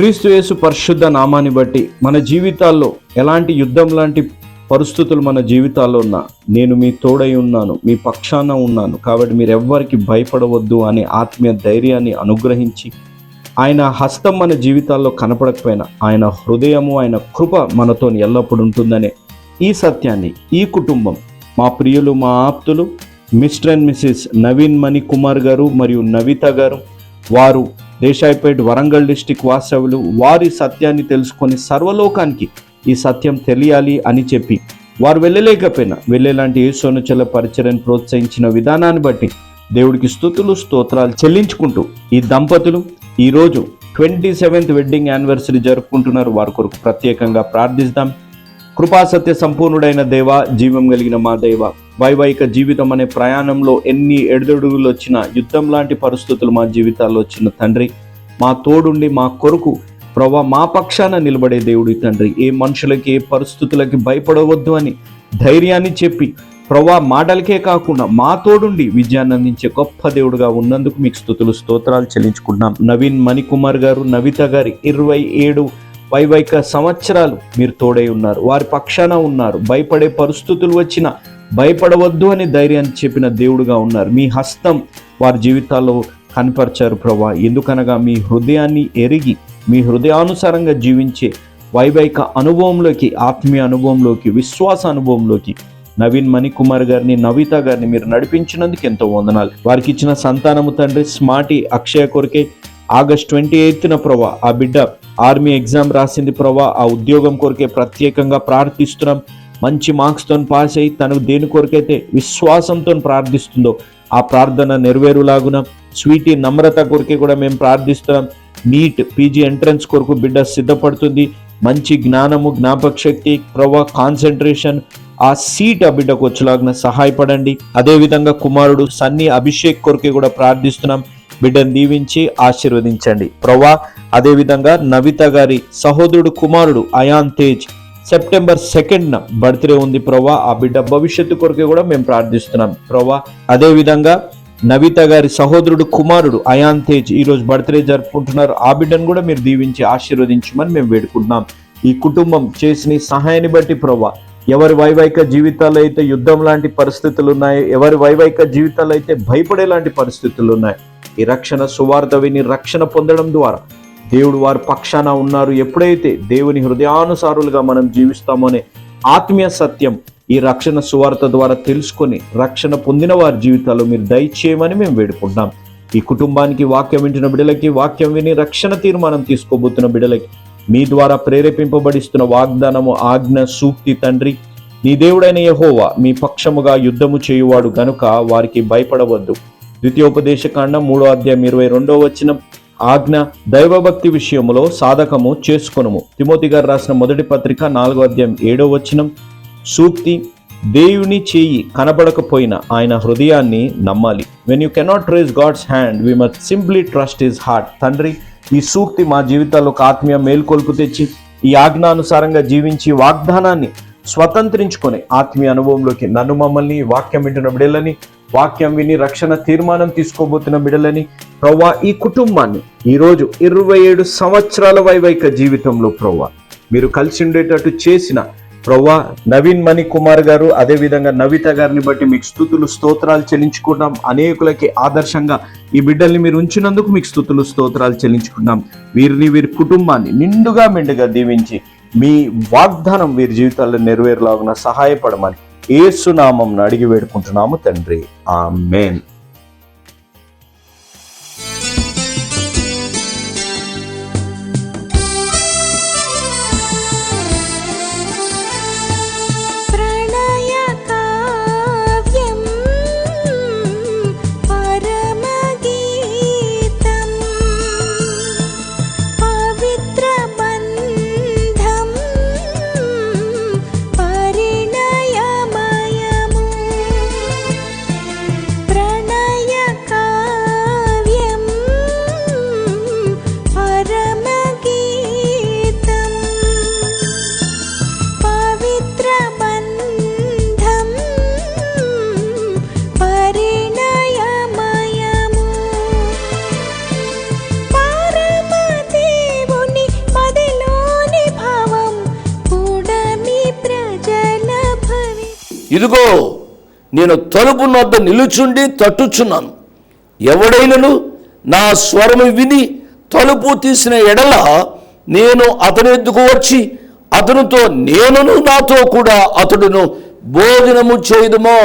క్రీస్తు యేసు పరిశుద్ధ నామాన్ని బట్టి మన జీవితాల్లో ఎలాంటి యుద్ధం లాంటి పరిస్థితులు మన జీవితాల్లో ఉన్నా నేను మీ తోడై ఉన్నాను మీ పక్షాన ఉన్నాను. కాబట్టి మీరు ఎవ్వరికి భయపడవద్దు అనే ఆత్మీయ ధైర్యాన్ని అనుగ్రహించి ఆయన హస్తం మన జీవితాల్లో కనపడకపోయినా ఆయన హృదయము ఆయన కృప మనతో ఎల్లప్పుడూ ఉంటుందనే ఈ సత్యాన్ని ఈ కుటుంబం మా ప్రియులు మా ఆప్తులు mister and missus Naveen Mani Kumar garu మరియు నవిత గారు వారు దేశాయిపేట్ వరంగల్ డిస్టిక్ వాస్తవులు వారి సత్యాన్ని తెలుసుకొని సర్వలోకానికి ఈ సత్యం తెలియాలి అని చెప్పి వారు వెళ్ళలేకపోయినా వెళ్ళేలాంటి యేసోనుచల పరిచయను ప్రోత్సహించిన విధానాన్ని బట్టి దేవుడికి స్థుతులు స్తోత్రాలు చెల్లించుకుంటూ ఈ దంపతులు ఈరోజు ట్వంటీ సెవెంత్ వెడ్డింగ్ యానివర్సరీ జరుపుకుంటున్నారు. వారి కొరకు ప్రత్యేకంగా ప్రార్థిస్తాం. కృపాసత్య సంపూర్ణుడైన దేవ జీవం కలిగిన మా దేవ వైవాహిక జీవితం అనే ప్రయాణంలో ఎన్ని ఎడదొడుగులు వచ్చినా యుద్ధం లాంటి పరిస్థితులు మా జీవితాల్లో వచ్చిన తండ్రి. మా తోడుండి మా కొరకు ప్రభా మా పక్షాన నిలబడే దేవుడి తండ్రి. ఏ మనుషులకి ఏ పరిస్థితులకి భయపడవద్దు అని ధైర్యాన్ని చెప్పి ప్రభా మాటలకే కాకుండా మా తోడుండి విజయాన్ని అందించే గొప్ప దేవుడుగా ఉన్నందుకు మీకు స్థుతులు స్తోత్రాలు చెల్లించుకుంటున్నాం. నవీన్ మణికుమార్ గారు నవిత గారి ఇరవై ఏడు వైవైక సంవత్సరాలు మీరు తోడై ఉన్నారు. వారి పక్షాన ఉన్నారు. భయపడే పరిస్థితులు వచ్చిన భయపడవద్దు అని ధైర్యాన్ని చెప్పిన దేవుడుగా ఉన్నారు. మీ హస్తం వారి జీవితాల్లో కనపరిచారు ప్రభా. ఎందుకనగా మీ హృదయాన్ని ఎరిగి మీ హృదయానుసారంగా జీవించే వైవైక అనుభవంలోకి ఆత్మీయ అనుభవంలోకి విశ్వాస అనుభవంలోకి నవీన్ మణికుమార్ గారిని నవిత గారిని మీరు నడిపించినందుకు ఎంతో వందనాలు. వారికి ఇచ్చిన సంతానము తండ్రి స్మార్టీ అక్షయ కొరకే ఆగస్ట్ ట్వంటీ ఎయిత్న ప్రభా ఆ బిడ్డ ఆర్మీ ఎగ్జామ్ రాసింది ప్రభా. ఆ ఉద్యోగం కొరకే ప్రత్యేకంగా ప్రార్థిస్తున్నాం. మంచి మార్క్స్తో పాస్ అయ్యి తను దేని కొరకైతే విశ్వాసంతో ప్రార్థిస్తుందో ఆ ప్రార్థన నెరవేరులాగున స్వీటీ నమ్రత కొరకే కూడా మేము ప్రార్థిస్తున్నాం. నీట్ పీజీ ఎంట్రన్స్ కొరకు బిడ్డ సిద్ధపడుతుంది. మంచి జ్ఞానము జ్ఞాపక శక్తి ప్రభా కాన్సన్ట్రేషన్ ఆ సీట్ ఆ బిడ్డకు వచ్చేలాగిన సహాయపడండి. అదేవిధంగా కుమారుడు సన్నీ అభిషేక్ కొరకే కూడా ప్రార్థిస్తున్నాం. బిడ్డను దీవించి ఆశీర్వదించండి. ప్రవా అదేవిధంగా నవిత గారి సహోదరుడు కుమారుడు అయాన్ తేజ్ సెప్టెంబర్ సెకండ్న బర్త్డే ఉంది ప్రవ్వా. ఆ బిడ్డ భవిష్యత్తు కొరకే కూడా మేము ప్రార్థిస్తున్నాం. ప్రవ్వా అదేవిధంగా నవిత గారి సహోదరుడు కుమారుడు అయాన్ తేజ్ ఈ రోజు బర్త్డే జరుపుకుంటున్నారు. ఆ బిడ్డను కూడా మీరు దీవించి ఆశీర్వదించమని మేము వేడుకుంటున్నాం. ఈ కుటుంబం చేసిన సహాయాన్ని బట్టి ప్రవ్వా ఎవరి వైవాహిక జీవితాలు అయితే యుద్ధం లాంటి పరిస్థితులు ఉన్నాయి ఎవరి వైవాహిక జీవితాలు అయితే భయపడే లాంటి పరిస్థితులు ఉన్నాయి. ఈ రక్షణ సువార్త విని రక్షణ పొందడం ద్వారా దేవుడు వారి పక్షాన ఉన్నారు. ఎప్పుడైతే దేవుని హృదయానుసారులుగా మనం జీవిస్తామనే ఆత్మీయ సత్యం ఈ రక్షణ సువార్త ద్వారా తెలుసుకొని రక్షణ పొందిన వారి జీవితాల్లో మీరు దయచేయమని మేము వేడుకుంటున్నాం. ఈ కుటుంబానికి వాక్యం వింటున్న బిడ్డలకి వాక్యం విని రక్షణ తీర్మానం తీసుకోబోతున్న బిడ్డలకి మీ ద్వారా ప్రేరేపింపబడిస్తున్న వాగ్దానము ఆజ్ఞ సూక్తి తండ్రి నీ దేవుడైన యహోవా మీ పక్షముగా యుద్ధము చేయువాడు గనుక వారికి భయపడవద్దు. ద్వితీయోపదేశకాండం మూడో అధ్యాయం ఇరవై రెండో వచ్చినం ఆజ్ఞ దైవభక్తి విషయములో సాధకము చేసుకొనుము. తిమోతి గారు రాసిన మొదటి పత్రిక నాలుగో అధ్యాయం ఏడో వచనం సూక్తి దేవుని చేయి కనబడకపోయినా ఆయన హృదయాన్ని నమ్మాలి. When you cannot trace God's hand we must simply trust his heart తండ్రి ఈ సూక్తి మా జీవితాల్లో ఒక ఆత్మీయ మేల్కొల్పు తెచ్చి ఈ ఆజ్ఞానుసారంగా జీవించి వాగ్దానాన్ని స్వతంత్రించుకొని ఆత్మీయ అనుభవంలోకి నన్ను మమ్మల్ని వాక్యం వింటున్న బిడలని వాక్యం విని రక్షణ తీర్మానం తీసుకోబోతున్న బిడ్డలని ప్రవ్వా ఈ కుటుంబాన్ని ఈరోజు ఇరవై ఏడు సంవత్సరాల వైవైక జీవితంలో ప్రవ్వా మీరు కలిసి ఉండేటట్టు చేసిన ప్రవ్వా నవీన్ మణి కుమార్ గారు అదేవిధంగా నవిత గారిని బట్టి మీకు స్థుతులు స్తోత్రాలు చెల్లించుకుంటాం అనేకులకి ఆదర్శంగా ఈ బిడ్డల్ని మీరు ఉంచినందుకు మీకు స్థుతులు స్తోత్రాలు చెల్లించుకుంటాం వీరిని వీరి కుటుంబాన్ని నిండుగా మెండుగా దీవించి మీ వాగ్దానం వీరి జీవితాల్లో నెరవేరులాగా సహాయపడమని ఏసునామం అడిగి వేడుకుంటున్నాము తండ్రి. ఆ మేన్ ఇదిగో నేను తలుపు నొద్ద నిలుచుండి తట్టుచున్నాను. ఎవడైనను నా స్వరము విని తలుపు తీసిన ఎడల నేను అతని ఎద్దుకు వచ్చి అతనితో నేనును నాతో కూడా అతడును భోజనము చేయదుమో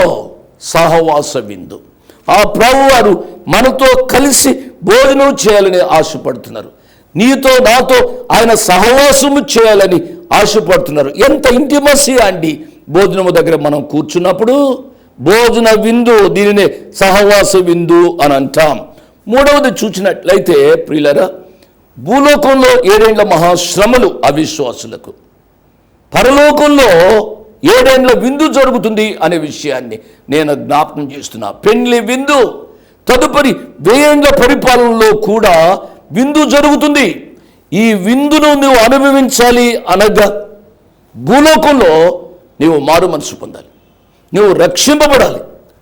సహవాస విందు. ఆ ప్రభువారు మనతో కలిసి భోజనం చేయాలని ఆశపడుతున్నారు. నీతో నాతో ఆయన సహవాసము చేయాలని ఆశపడుతున్నారు. ఎంత ఇంటిమసి అండి. భోజనము దగ్గర మనం కూర్చున్నప్పుడు భోజన విందు దీనిని సహవాస విందు అని అంటాం. మూడవది చూసినట్లయితే ప్రియులరా భూలోకంలో ఏడేండ్ల మహాశ్రమలు అవిశ్వాసులకు. పరలోకంలో ఏడేండ్ల విందు జరుగుతుంది అనే విషయాన్ని నేను జ్ఞాపకం చేస్తున్నా. పెండ్లి విందు తదుపరి వేయండ్ల పరిపాలనలో కూడా విందు జరుగుతుంది. ఈ విందును నువ్వు అనుభవించాలి అనగా భూలోకంలో నీవు మారు మనసు పొందాలి. నువ్వు రక్షింపబడాలి.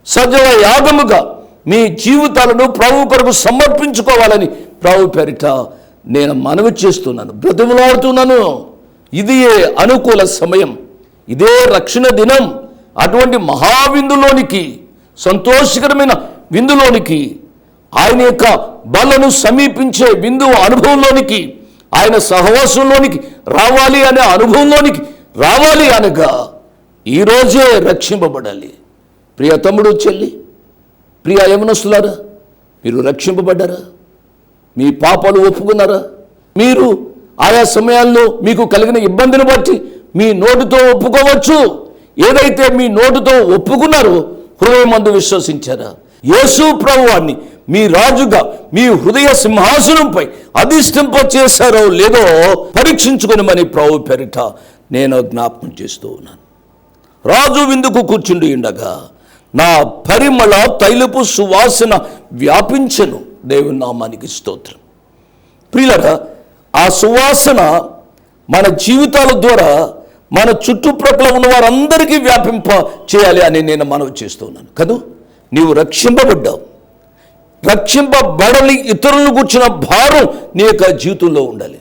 సజీవ యాగముగా మీ జీవితాలను ప్రభు కొరకు సమర్పించుకోవాలని ప్రభు పేరిట నేను మనవి చేస్తున్నాను బ్రతిమలాడుతున్నాను. ఇది అనుకూల సమయం. ఇదే రక్షణ దినం. అటువంటి మహావిందులోనికి సంతోషకరమైన విందులోనికి ఆయన యొక్క బలను సమీపించే బిందు అనుభవంలోనికి ఆయన సహవాసంలోనికి రావాలి అనే అనుభవంలోనికి రావాలి అనగా ఈరోజే రక్షింపబడాలి. ప్రియ తమ్ముడు చెల్లి ప్రియ యమనస్తులారా మీరు రక్షింపబడ్డారా? మీ పాపాలు ఒప్పుకున్నారా? మీరు ఆయా సమయాల్లో మీకు కలిగిన ఇబ్బందిని బట్టి మీ నోటుతో ఒప్పుకోవచ్చు. ఏదైతే మీ నోటుతో ఒప్పుకున్నారో హృదయమందు విశ్వసించారా? యేసు ప్రభువాన్ని మీ రాజుగా మీ హృదయ సింహాసనంపై అధిష్టింప చేశారో లేదో పరీక్షించుకుని ప్రభు పెరిట నేను జ్ఞాపకం చేస్తూ ఉన్నాను. రాజు విందుకు కూర్చుండి ఉండగా నా పరిమళ తైలపు సువాసన వ్యాపించను దేవుని నామానికి స్తోత్రం. ప్రియులరా ఆ సువాసన మన జీవితాల ద్వారా మన చుట్టుప్రక్కల ఉన్న వారందరికీ వ్యాపింప చేయాలి అని నేను మనవి చేస్తున్నాను కదూ? నీవు రక్షింపబడ్డావు. రక్షింపబడని ఇతరులను కూర్చున్న భారం నీ యొక్క జీవితంలో ఉండాలి.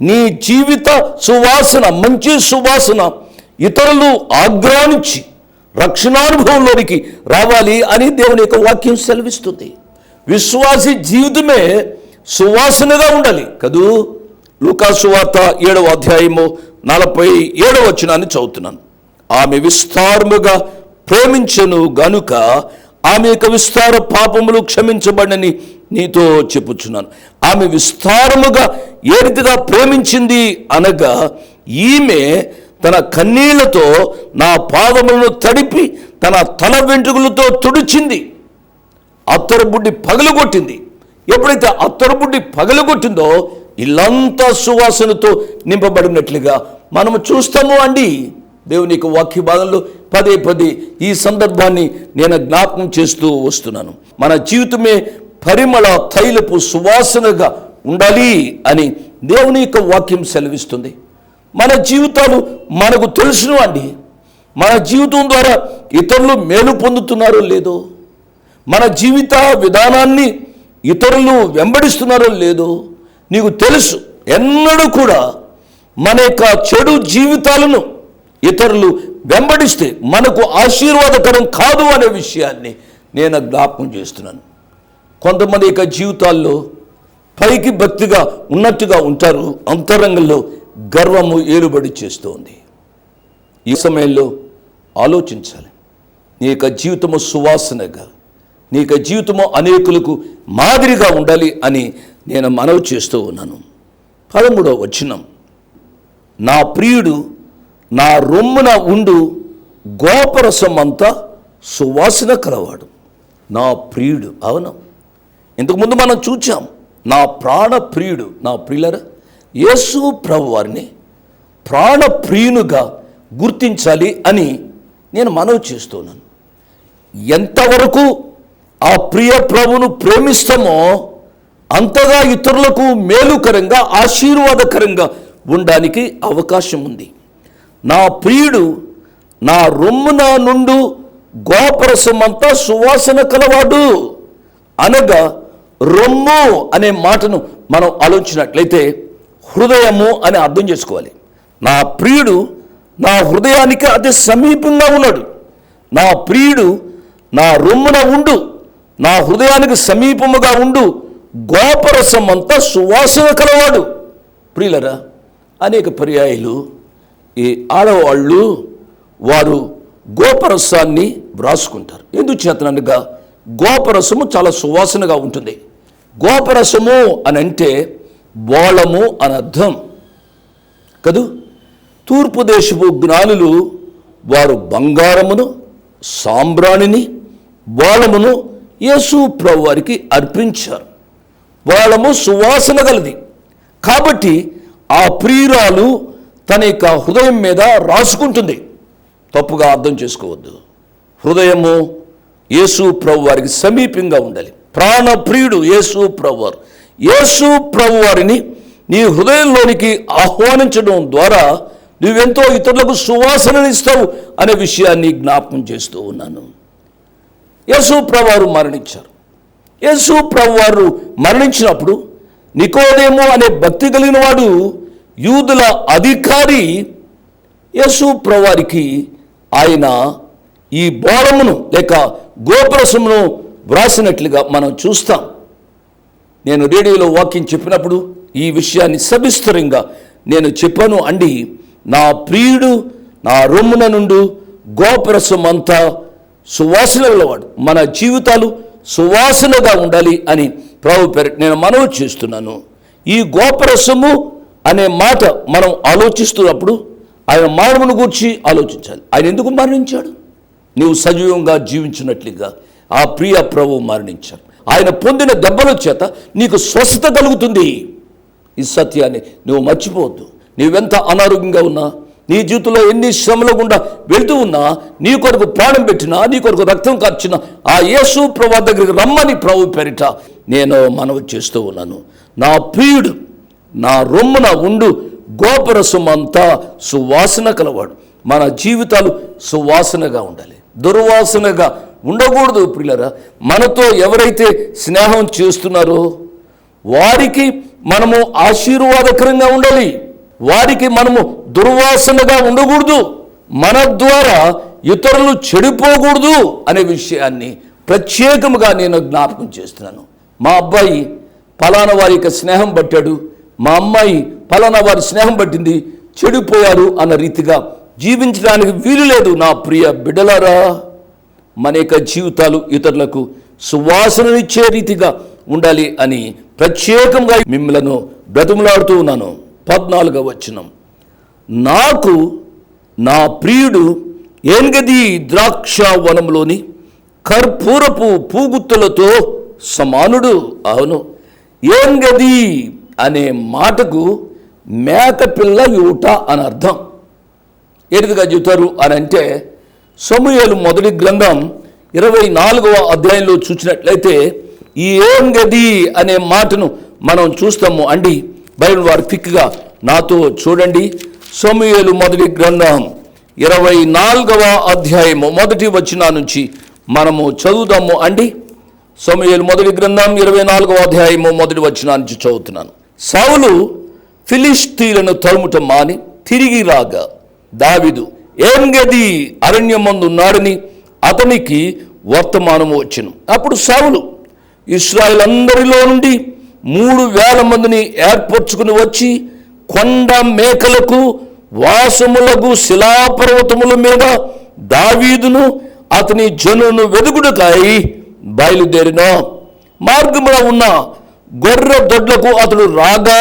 నీ జీవిత సువాసన మంచి సువాసన ఇతరులు ఆగ్రహించి రక్షణానుభవంలోనికి రావాలి అని దేవుని యొక్క వాక్యం సెలవిస్తుంది. విశ్వాసి జీవితమే సువాసనగా ఉండాలి కదూ? లూకాసువార్త ఏడవ అధ్యాయము నలభై ఏడవ వచనాన్ని చదువుతున్నాను. ఆమె విస్తారముగా ప్రేమించను గనుక ఆమె యొక్క విస్తార పాపములు క్షమించబడని నీతో చెప్పుచున్నాను. ఆమె విస్తారముగా ఏ రీతిగా ప్రేమించింది అనగా ఈమె తన కన్నీళ్ళతో నా పాదములను తడిపి తన తల వెంట్రుకలతో తుడిచింది. అత్తరబుడ్డి పగలగొట్టింది. ఎప్పుడైతే అత్తరబుడ్డి పగలగొట్టిందో ఇల్లంతా సువాసనతో నింపబడినట్లుగా మనము చూస్తాము అండి. దేవుని యొక్క వాక్య భాగంలో పదే పదే ఈ సందర్భాన్ని నేను జ్ఞాపకం చేస్తూ వస్తున్నాను. మన జీవితమే పరిమళ తైలపు సువాసనగా ఉండాలి అని దేవుని యొక్క వాక్యం సెలవిస్తుంది. మన జీవితాలు మనకు తెలుసును అండి. మన జీవితం ద్వారా ఇతరులు మేలు పొందుతున్నారో లేదో మన జీవిత విధానాన్ని ఇతరులు వెంబడిస్తున్నారో లేదో నీకు తెలుసు. ఎన్నడూ కూడా మన యొక్క చెడు జీవితాలను ఇతరులు వెంబడిస్తే మనకు ఆశీర్వాదకరం కాదు అనే విషయాన్ని నేను జ్ఞాపకం చేస్తున్నాను. కొంతమంది యొక్క జీవితాల్లో పైకి భక్తిగా ఉన్నట్టుగా ఉంటారు అంతరంగంలో గర్వము ఏలుబడి చేస్తోంది. ఈ సమయంలో ఆలోచించాలి. నీ యొక్క జీవితము సువాసనగా నీ యొక్క జీవితము అనేకులకు మాదిరిగా ఉండాలి అని నేను మనవి చేస్తూ ఉన్నాను. పదమూడవ వచనం. నా ప్రియుడు నా రొమ్మున ఉండు గోపరసమంతా సువాసన కలవాడు. నా ప్రియుడు అవును. ఇంతకుముందు మనం చూచాం నా ప్రాణ ప్రియుడు నా ప్రియులరా? యేసు ప్రభు వారిని ప్రాణప్రియునుగా గుర్తించాలి అని నేను మనవి చేస్తున్నాను. ఎంతవరకు ఆ ప్రియ ప్రభును ప్రేమిస్తామో అంతగా ఇతరులకు మేలుకరంగా ఆశీర్వాదకరంగా ఉండడానికి అవకాశం ఉంది. నా ప్రియుడు నా రొమ్మున నుండు గోపరసమంతా సువాసన కలవాడు అనగా రొమ్ము అనే మాటను మనం ఆలోచించినట్లయితే హృదయము అని అర్థం చేసుకోవాలి. నా ప్రియుడు నా హృదయానికి అతి సమీపంగా ఉన్నాడు. నా ప్రియుడు నా రొమ్మున ఉండు. నా హృదయానికి సమీపముగా ఉండు. గోపరసం అంతా సువాసన కలవాడు. ప్రియులరా అనేక పర్యాయాలు ఈ ఆడవాళ్ళు వారు గోపరసాన్ని వ్రాసుకుంటారు. ఎందుచేతనగా గోపరసము చాలా సువాసనగా ఉంటుంది. గోపరసము అని అంటే బోళము అని అర్థం. కదూ? తూర్పు దేశపు జ్ఞానులు వారు బంగారమును సాంబ్రాణిని బోళమును యేసు ప్రభు వారికి అర్పించారు. బోళము సువాసన గలది. కాబట్టి ఆ ప్రియురాలు తన యొక్క హృదయం మీద రాసుకుంటుంది. తప్పుగా అర్థం చేసుకోవద్దు. హృదయము యేసు ప్రభు వారికి సమీపంగా ఉండాలి. ప్రాణప్రియుడు యేసు ప్రభు వారు. యేసు ప్రభు వారిని నీ హృదయంలోనికి ఆహ్వానించడం ద్వారా నువ్వెంతో ఇతరులకు సువాసననిస్తావు అనే విషయాన్ని జ్ఞాపకం చేస్తూ ఉన్నాను. యేసు ప్రభువారు మరణించారు. యేసు ప్రభువారు మరణించినప్పుడు నికోదేమో అనే భక్తి కలిగిన వాడు యూదుల అధికారి యేసు ప్రభువారికి ఆయన ఈ బోళమును లేక గోపురసమును వ్రాసినట్లుగా మనం చూస్తాం. నేను రేడియోలో వాకింగ్ చెప్పినప్పుడు ఈ విషయాన్ని సవిస్తరంగా నేను చెప్పాను అండి. నా ప్రియుడు నా రొమ్మున నుండు గోపరసం అంతా సువాసనలవాడు మన జీవితాలు సువాసనగా ఉండాలి అని ప్రభు పేరు నేను మనవి చేస్తున్నాను. ఈ గోపరసము అనే మాట మనం ఆలోచిస్తున్నప్పుడు ఆయన మానవుని గురించి ఆలోచించాలి. ఆయన ఎందుకు మరణించాడు? నీవు సజీవంగా జీవించినట్లుగా ఆ ప్రియ ప్రభు మరణించాడు. ఆయన పొందిన దెబ్బల చేత నీకు స్వస్థత కలుగుతుంది. ఈ సత్యాన్ని నువ్వు మర్చిపోవద్దు. నీవెంత అనారోగ్యంగా ఉన్నా నీ జీవితంలో ఎన్ని శ్రమల గుండా వెళ్తూ ఉన్నా నీ కొరకు ప్రాణం పెట్టినా నీ కొరకు రక్తం కార్చిన ఆ యేసు ప్రభు దగ్గరికి రమ్మని ప్రభు పేరిట నేను మనవి చేస్తూ ఉన్నాను. నా ప్రియుడు నా రొమ్మున ఉండు గోపరసం సువాసన కలవాడు. మన జీవితాలు సువాసనగా ఉండాలి. దుర్వాసనగా ఉండకూడదు ప్రియులరా. మనతో ఎవరైతే స్నేహం చేస్తున్నారో వారికి మనము ఆశీర్వాదకరంగా ఉండాలి. వారికి మనము దుర్వాసనగా ఉండకూడదు. మన ద్వారా ఇతరులు చెడిపోకూడదు అనే విషయాన్ని ప్రత్యేకముగా నేను జ్ఞాపకం చేస్తున్నాను. మా అబ్బాయి ఫలానా వారి యొక్క స్నేహం పట్టాడు. మా అమ్మాయి ఫలానా వారి స్నేహం పట్టింది. చెడిపోయారు అన్న రీతిగా జీవించడానికి వీలు లేదు నా ప్రియ బిడ్డలారా. మన యొక్క జీవితాలు ఇతరులకు సువాసననిచ్చే రీతిగా ఉండాలి అని ప్రత్యేకంగా మిమ్మలను బ్రతుములాడుతూ ఉన్నాను. పద్నాలుగవ వచనం. నాకు నా ప్రియుడు ఏన్గది ద్రాక్ష వనంలోని కర్పూరపు పూగుత్తులతో సమానుడు. అవును. ఏంగది అనే మాటకు మేకపిల్ల యూట అని అర్థం. ఏదిగా చెబుతారు అని అంటే సమూహలు మొదటి గ్రంథం ఇరవై నాలుగవ అధ్యాయంలో చూసినట్లయితే ఈ ఏం గది అనే మాటను మనం చూస్తాము అండి. బైబిల్ వారు థిక్గా నాతో చూడండి. సమూహలు మొదటి గ్రంథం ఇరవై నాలుగవ అధ్యాయము మొదటి వచ్చిన నుంచి మనము చదువుదాము అండి. సమూహలు మొదటి గ్రంథం ఇరవై నాలుగవ అధ్యాయము మొదటి వచ్చిన నుంచి చదువుతున్నాను. సౌలు ఫిలిస్తీలను తరుముట మాని తిరిగి రాగా దావిదు ఏం గది అరణ్యమందు ఉన్నాడని అతనికి వర్తమానము వచ్చెను. అప్పుడు సావులు ఇస్రాయల్ అందరిలో నుండి మూడు వేల మందిని ఏర్పరచుకుని వచ్చి కొండ మేకలకు వాసములకు శిలాపర్వతముల మీద దావీదును అతని జనును వెదుగుడుకాయి బయలుదేరిన. మార్గంలో ఉన్న గొర్రె దొడ్లకు అతడు రాగా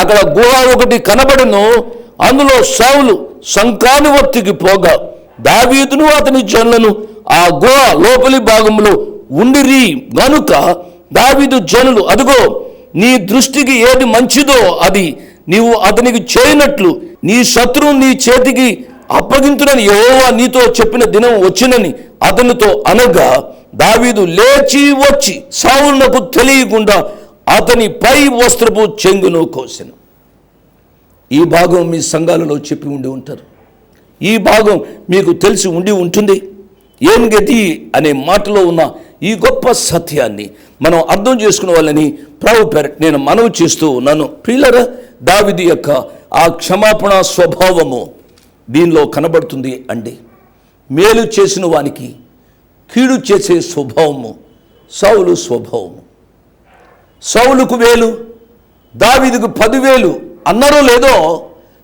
అక్కడ గుహ ఒకటి కనబడను. అందులో సౌలు సంకానువర్తికి పోగా దావీదును అతని జనులను ఆ గుహ లోపలి భాగంలో ఉండిరి గనుక దావీదు జనులు అదుగో నీ దృష్టికి ఏది మంచిదో అది నీవు అతనికి చేయనట్లు నీ శత్రువు నీ చేతికి అప్పగించునని యహోవా నీతో చెప్పిన దినం వచ్చినని అతనితో అనగా దావీదు లేచి వచ్చి సావునకు తెలియకుండా అతని పై వస్త్రపు చెంగును కోసెను. ఈ భాగం మీ సంఘాలలో చెప్పి ఉండి ఉంటారు. ఈ భాగం మీకు తెలిసి ఉండి ఉంటుంది. ఏం గతి అనే మాటలో ఉన్న ఈ గొప్ప సత్యాన్ని మనం అర్థం చేసుకునే వాళ్ళని ప్రభు పేర నేను మనవి చేస్తూ ఉన్నాను. ప్రియులరా దావిది యొక్క ఆ క్షమాపణ స్వభావము దీనిలో కనబడుతుంది అండి. మేలు చేసిన వానికి కీడు చేసే స్వభావము సౌలు స్వభావము. సౌలుకు వేలు దావీదుకు పదివేలు అన్నారో లేదో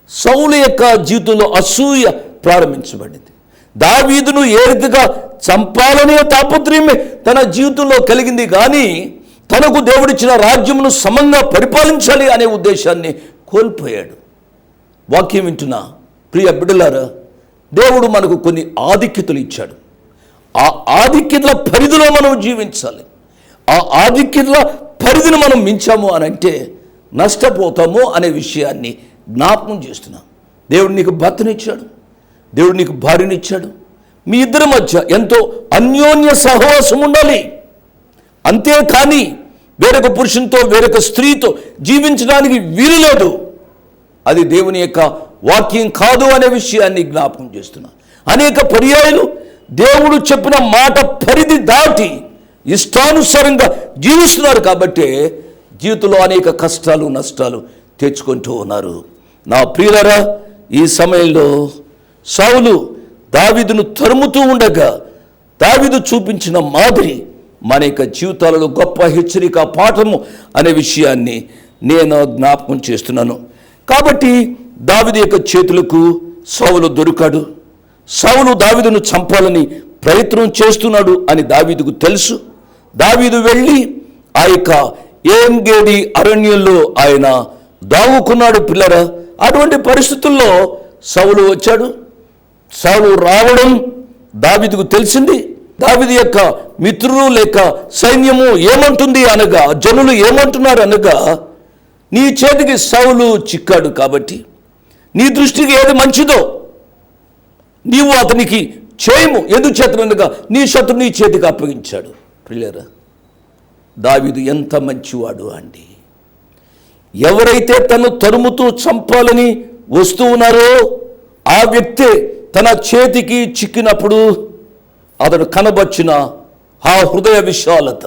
సౌలు యొక్క జీవితంలో అసూయ ప్రారంభించబడింది. దావీదును ఏ రీతిగా చంపాలనే తాపత్రయమే తన జీవితంలో కలిగింది కానీ తనకు దేవుడిచ్చిన రాజ్యమును సమంగా పరిపాలించాలి అనే ఉద్దేశాన్ని కోల్పోయాడు. వాక్యం వింటున్నా ప్రియ బిడ్డలారా దేవుడు మనకు కొన్ని ఆధిక్యతలు ఇచ్చాడు. ఆ ఆధిక్యతల పరిధిలో మనం జీవించాలి. ఆ ఆధిక్యతల పరిధిని మనం మించాము అని అంటే నష్టపోతాము అనే విషయాన్ని జ్ఞాపకం చేస్తున్నాం. దేవుడు నీకు భర్తనిచ్చాడు. దేవుడు నీకు భార్యనిచ్చాడు. మీ ఇద్దరి మధ్య ఎంతో అన్యోన్య సహవాసం ఉండాలి. అంతేకాని వేరొక పురుషునితో వేరొక స్త్రీతో జీవించడానికి వీలు లేదు. అది దేవుని యొక్క వాక్యం కాదు అనే విషయాన్ని జ్ఞాపకం చేస్తున్నా. అనేక పర్యాయాలు దేవుడు చెప్పిన మాట పరిధి దాటి ఇష్టానుసారంగా జీవిస్తున్నారు కాబట్టి జీవితంలో అనేక కష్టాలు నష్టాలు తెచ్చుకుంటూ ఉన్నారు. నా ప్రియులరా ఈ సమయంలో సౌలు దావిదును తరుముతూ ఉండగా దావిదు చూపించిన మాదిరి మన యొక్క జీవితాలలో గొప్ప హెచ్చరిక పాఠము అనే విషయాన్ని నేను జ్ఞాపకం చేస్తున్నాను. కాబట్టి దావిది యొక్క చేతులకు సౌలు దొరికాడు. సౌలు దావిదును చంపాలని ప్రయత్నం చేస్తున్నాడు అని దావీదుకు తెలుసు. దావీదు వెళ్ళి ఆ యొక్క ఏంగేడి అరణ్యంలో ఆయన దాగుకున్నాడు పిల్లరా. అటువంటి పరిస్థితుల్లో సౌలు వచ్చాడు. సౌలు రావడం దావిదికు తెలిసింది. దావిది యొక్క మిత్రులు లేక సైన్యము ఏమంటుంది అనగా జనులు ఏమంటున్నారు అనగా నీ చేతికి సౌలు చిక్కాడు కాబట్టి నీ దృష్టికి ఏది మంచిదో నీవు అతనికి చేయము. ఎందుకు చేతనగా నీ శత్రు నీ చేతికి అప్పగించాడు. ప్రియులరా దావిదు ఎంత మంచివాడు అండి. ఎవరైతే తను తరుముతూ చంపాలని వస్తూ ఉన్నారో ఆ వ్యక్తే తన చేతికి చిక్కినప్పుడు అతడు కనబచ్చిన ఆ హృదయ విశాలత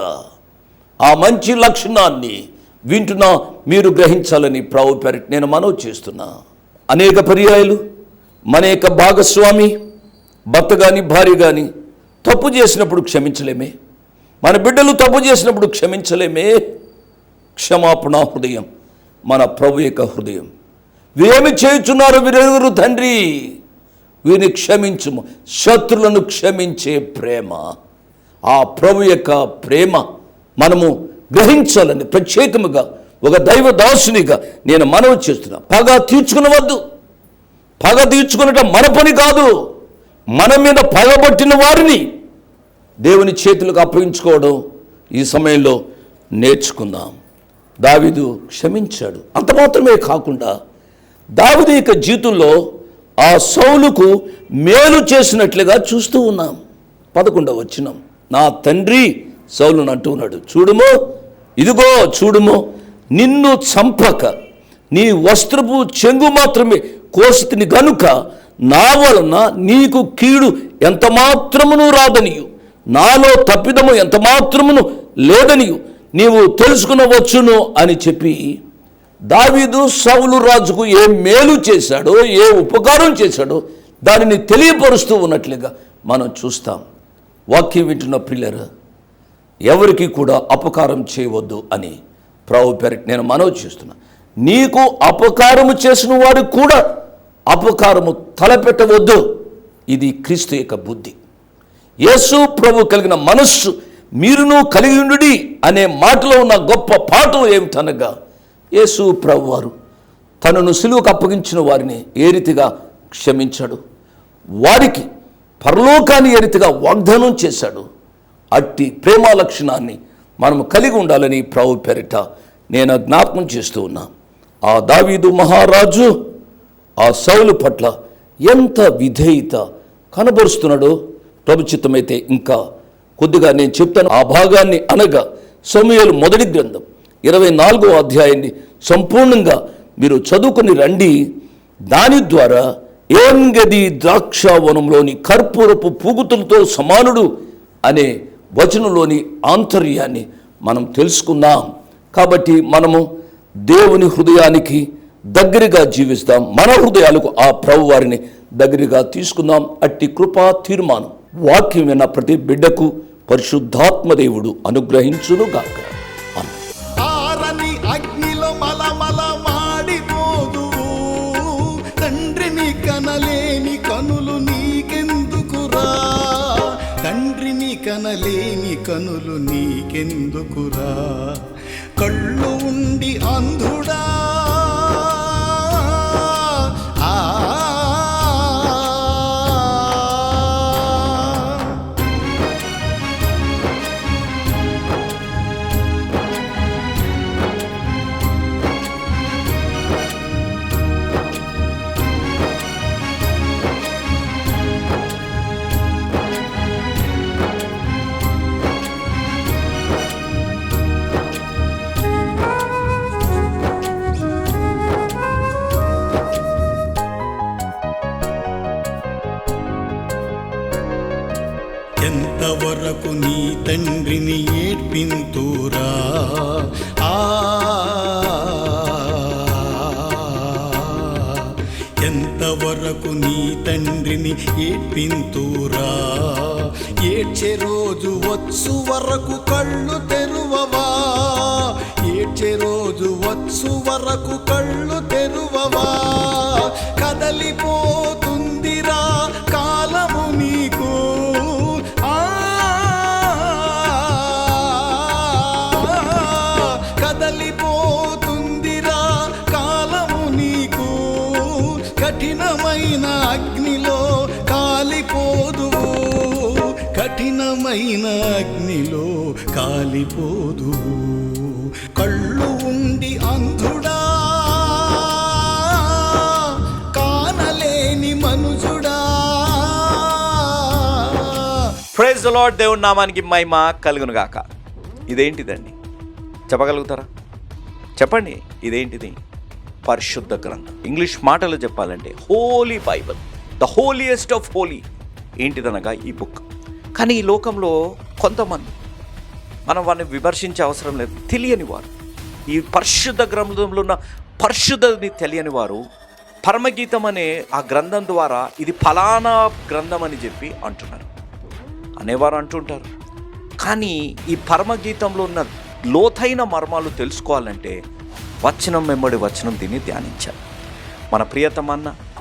ఆ మంచి లక్షణాన్ని వింటున్నా మీరు గ్రహించాలని ప్రభు నేను మనవి చేస్తున్నా. అనేక పర్యాయాలు మన యొక్క భాగస్వామి భర్త కానీ భార్య కానీ తప్పు చేసినప్పుడు క్షమించలేమే. మన బిడ్డలు తప్పు చేసినప్పుడు క్షమించలేమే. క్షమాపణ హృదయం. మన ప్రభు యొక్క హృదయం. వీరేమి చేయుచున్నారు వీరెవరు తండ్రి? వీరిని క్షమించుము. శత్రులను క్షమించే ప్రేమ. ఆ ప్రభు యొక్క ప్రేమ మనము గ్రహించాలని ప్రత్యేకముగా ఒక దైవ దాసునిగా నేను మనవి చేస్తున్నా. పగ తీర్చుకునవద్దు. పగ తీర్చుకునటం మన పని కాదు. మన మీద పగబట్టిన వారిని దేవుని చేతులకు అప్పగించుకోవడం ఈ సమయంలో నేర్చుకుందాం. దావిదు క్షమించాడు. అంత మాత్రమే కాకుండా దావిదు యొక్క జీవితంలో ఆ సౌలుకు మేలు చేసినట్లుగా చూస్తూ ఉన్నాం. పదకొండవ వచ్చినాం నా తండ్రి సౌలును అంటూ ఉన్నాడు. చూడుమో ఇదిగో చూడుము నిన్ను చంపక నీ వస్త్రపు చెంగు మాత్రమే కోసితిని గనుక నా వలన నీకు కీడు ఎంత మాత్రమును రాదనియు. నాలో తప్పిదము ఎంత మాత్రమును లేదని నీవు తెలుసుకునవచ్చును అని చెప్పి దావీదు సౌలు రాజుకు ఏ మేలు చేశాడో ఏ ఉపకారం చేశాడో దానిని తెలియపరుస్తూ ఉన్నట్లుగా మనం చూస్తాం. వాక్యం వింటున్న పిల్లరు ఎవరికి కూడా అపకారం చేయవద్దు అని ప్రభు పేరిట నేను మనవి చేస్తున్నా. నీకు అపకారము చేసిన వాడికి కూడా అపకారము తలపెట్టవద్దు. ఇది క్రీస్తు యొక్క బుద్ధి. యేసు ప్రభు కలిగిన మనస్సు మీరును కలిగి ఉండుడి అనే మాటలో ఉన్న గొప్ప పాఠం ఏమిటనగా యేసు ప్రభు వారు తనను సిలువకు అప్పగించిన వారిని ఏ రీతిగా క్షమించాడు? వారికి పరలోకాన్ని ఏ రీతిగా వాగ్దానం చేశాడు? అట్టి ప్రేమ లక్షణాన్ని మనము కలిగి ఉండాలని ప్రభు పేరిట నేను జ్ఞాపకం చేస్తూ ఉన్నా. ఆ దావీదు మహారాజు ఆ సౌలు పట్ల ఎంత విధేయత కనబరుస్తున్నాడో ప్రభుచితమైతే ఇంకా కొద్దిగా నేను చెప్తాను. ఆ భాగాన్ని అనగా సమయాలు మొదటి గ్రంథం ఇరవై నాలుగో అధ్యాయాన్ని సంపూర్ణంగా మీరు చదువుకుని రండి. దాని ద్వారా ఏంగది ద్రాక్షావనంలోని కర్పూరపు పూగుతులతో సమానుడు అనే వచనంలోని ఆంతర్యాన్ని మనం తెలుసుకుందాం. కాబట్టి మనము దేవుని హృదయానికి దగ్గరగా జీవిస్తాం. మన హృదయాలకు ఆ ప్రభు వారిని దగ్గరగా తీసుకుందాం. అట్టి కృపా తీర్మానం. వాక్యం విన్న ప్రతి బిడ్డకు పరిశుద్ధాత్మ దేవుడు అనుగ్రహించునుగాక. ఆమేన్. ఆరని అగ్నిలో మలమల మాడిపోదు. తండ్రిని కనలేని కనులు నీకెందుకురా తండ్రిని కనలేని కనులు నీకెందుకురా కళ్ళు ఉండి అంధుడా కఠినమైన అగ్నిలో కాలిపోదు. కళ్ళు ఉండి అంధుడా కానలేని మనుజుడా. ప్రైజ్ ద లార్డ్ దేవుని నామానికి మహిమ కలుగునుగాక. ఇదేంటిదండి? చెప్పగలుగుతారా? చెప్పండి ఇదేంటిది? పరిశుద్ధ గ్రంథం. ఇంగ్లీష్ మాటలు చెప్పాలంటే holy bible the holiest of holy ఏంటిదనగా ఈ బుక్ కానీ ఈ లోకంలో కొంతమంది మనం వారిని విమర్శించే అవసరం లేదు. తెలియని వారు. ఈ పరిశుద్ధ గ్రంథంలో ఉన్న పరిశుద్ధని తెలియని వారు పరమగీతం అనే ఆ గ్రంథం ద్వారా ఇది ఫలానా గ్రంథం అని చెప్పి అంటున్నారు. అనేవారు అంటుంటారు. కానీ ఈ పరమగీతంలో ఉన్న లోతైన మర్మాలు తెలుసుకోవాలంటే వచనం వెంబడి వచనం దీన్ని ధ్యానించాలి. మన ప్రియతమన్న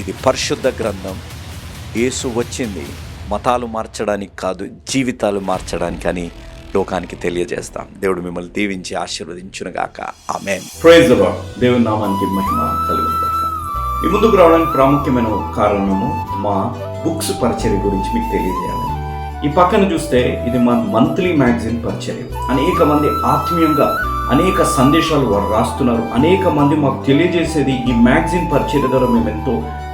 ఇది పరిశుద్ధ గ్రంథం. యేసు వచ్చింది. మతాలు మార్చడానికి కాదు జీవితాలు మార్చడానికి అని లోకానికి తెలియజేస్తాం. దేవుడు మిమ్మల్ని దీవించి ఆశీర్వదించునుగాక. ఆమె ప్రైజ్ దేవుని నామానికి మహిమ కలుగును ఈ ముందుకు రావడానికి ప్రాముఖ్యమైన కారణము మా బుక్స్ పరిచర్య గురించి మీకు తెలియజేయాలి. ఈ పక్కన చూస్తే ఇది మా మంత్లీ మ్యాగజైన్ పరిచర్య. అనేక మంది ఆత్మీయంగా అనేక సందేశాలు వారు రాస్తున్నారు. అనేక మంది మాకు తెలియజేసేది ఈ మ్యాగజైన్ పరిచర్య ద్వారా మేము ఎంతో